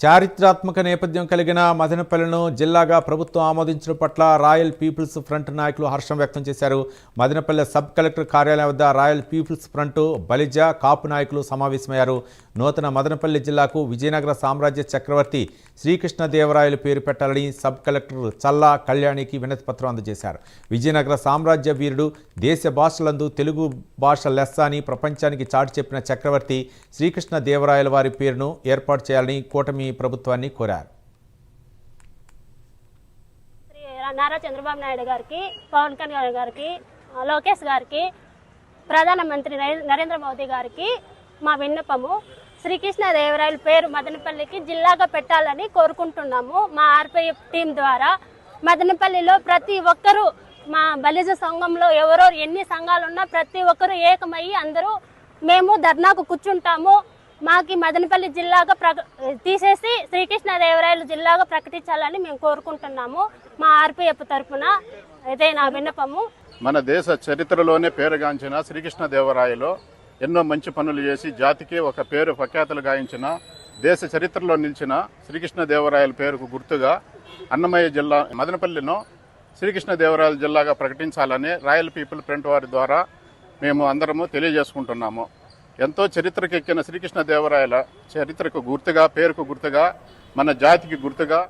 చారిత్రాత్మక నేపథ్యం కలిగిన మదనపల్లెను జిల్లాగా ప్రభుత్వం ఆమోదించడం పట్ల రాయల్ పీపుల్స్ ఫ్రంట్ నాయకులు హర్షం వ్యక్తం చేశారు. మదనపల్లె సబ్ కలెక్టర్ కార్యాలయం వద్ద royal people's front Balija Kapu నాయకులు సమావేశమయ్యారు. నూతన మదనపల్లి జిల్లాకు విజయనగర సామ్రాజ్య చక్రవర్తి శ్రీకృష్ణదేవరాయలు పేరు పెట్టాలని సబ్ కలెక్టర్ చల్లా కళ్యాణికి వినతి పత్రం అందజేశారు. విజయనగర సామ్రాజ్య వీరుడు దేశ భాషలందు తెలుగు భాష లెస్స అని ప్రపంచానికి చాటి చెప్పిన చక్రవర్తి శ్రీకృష్ణదేవరాయల వారి పేరును ఏర్పాటు చేయాలని కూటమి ప్రభుత్వాన్ని కోరారు. నారా చంద్రబాబు నాయుడు గారికి పవన్ కళ్యాణ్ గారికి లోకేష్ గారికి ప్రధానమంత్రి నరేంద్ర మోదీ గారికి మా విన్నపము. శ్రీకృష్ణదేవరాయల పేరు మదనపల్లికి జిల్లాగా పెట్టాలని కోరుకుంటున్నాము మా ఆర్పిఎఫ్ టీం ద్వారా. మదనపల్లిలో ప్రతి ఒక్కరూ మా బలిజ సంఘంలో ఎవరో ఎన్ని సంఘాలు ఉన్నా ప్రతి ఒక్కరూ ఏకమయ్యి అందరూ మేము ధర్నాకు కూర్చుంటాము. మాకు మదనపల్లి జిల్లాగా ప్రక తీసేసి శ్రీకృష్ణదేవరాయలు జిల్లాగా ప్రకటించాలని మేము కోరుకుంటున్నాము మా ఆర్పిఎఫ్ తరఫున ఇదే నా విన్నపము. మన దేశ చరిత్రలోనే పేరుగాంచిన శ్రీకృష్ణదేవరాయలు ఎన్నో మంచి పనులు చేసి జాతికి ఒక పేరు ప్రఖ్యాతలు గాయించిన దేశ చరిత్రలో నిలిచిన శ్రీకృష్ణదేవరాయల పేరుకు గుర్తుగా అన్నమయ్య జిల్లా మదనపల్లిను శ్రీకృష్ణదేవరాయల జిల్లాగా ప్రకటించాలని రాయల్ పీపుల్ ఫ్రంట్ వారి ద్వారా మేము అందరము తెలియజేసుకుంటున్నాము. ఎంతో చరిత్రకెక్కిన శ్రీకృష్ణదేవరాయల చరిత్రకు గుర్తుగా పేరుకు గుర్తుగా మన జాతికి గుర్తుగా